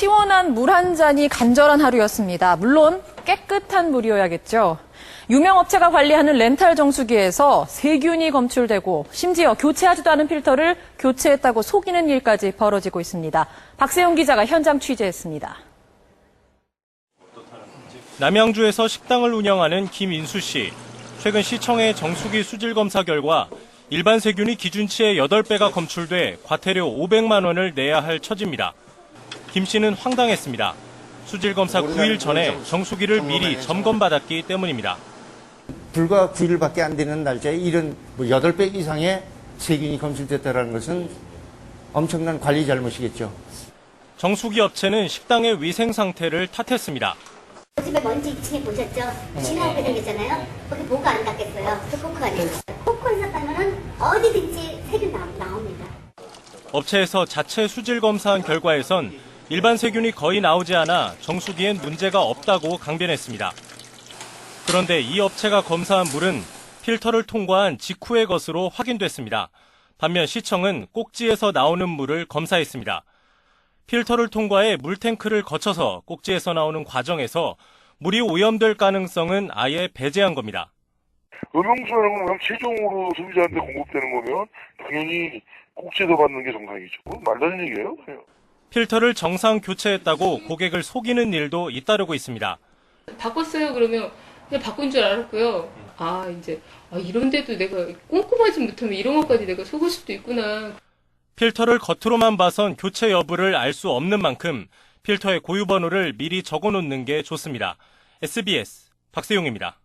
시원한 물 한 잔이 간절한 하루였습니다. 물론 깨끗한 물이어야겠죠. 유명 업체가 관리하는 렌탈 정수기에서 세균이 검출되고 심지어 교체하지도 않은 필터를 교체했다고 속이는 일까지 벌어지고 있습니다. 박세용 기자가 현장 취재했습니다. 남양주에서 식당을 운영하는 김인수 씨. 최근 시청의 정수기 수질 검사 결과 일반 세균이 기준치의 8배가 검출돼 과태료 500만 원을 내야 할 처지입니다. 김 씨는 황당했습니다. 수질 검사 9일 전에 정수기를 미리 점검받았기 때문입니다. 불과 9일밖에 안 되는 날짜에 이런 뭐 8배 이상의 세균이 검출됐다는 것은 엄청난 관리 잘못이겠죠. 정수기 업체는 식당의 위생 상태를 탓했습니다. 집에 먼지 2층에 보셨죠? 진하게 생겼잖아요. 거기 보고 안 닦겠어요. 그 코크 안에 코크에서 따면은 어디든지 세균 나, 나옵니다. 업체에서 자체 수질 검사한 결과에선 일반 세균이 거의 나오지 않아 정수기엔 문제가 없다고 강변했습니다. 그런데 이 업체가 검사한 물은 필터를 통과한 직후의 것으로 확인됐습니다. 반면 시청은 꼭지에서 나오는 물을 검사했습니다. 필터를 통과해 물탱크를 거쳐서 꼭지에서 나오는 과정에서 물이 오염될 가능성은 아예 배제한 겁니다. 음용수라는 건 그냥 최종으로 소비자한테 공급되는 거면 당연히 꼭지에서 받는 게 정상이죠. 되는 얘기예요. 필터를 정상 교체했다고 고객을 속이는 일도 잇따르고 있습니다. 바꿨어요 그러면 그냥 바꾼 줄 알았고요. 아 이제 아, 이런데도 내가 꼼꼼하지 못하면 이런 것까지 내가 속을 수도 있구나. 필터를 겉으로만 봐선 교체 여부를 알 수 없는 만큼 필터의 고유 번호를 미리 적어 놓는 게 좋습니다. SBS 박세용입니다.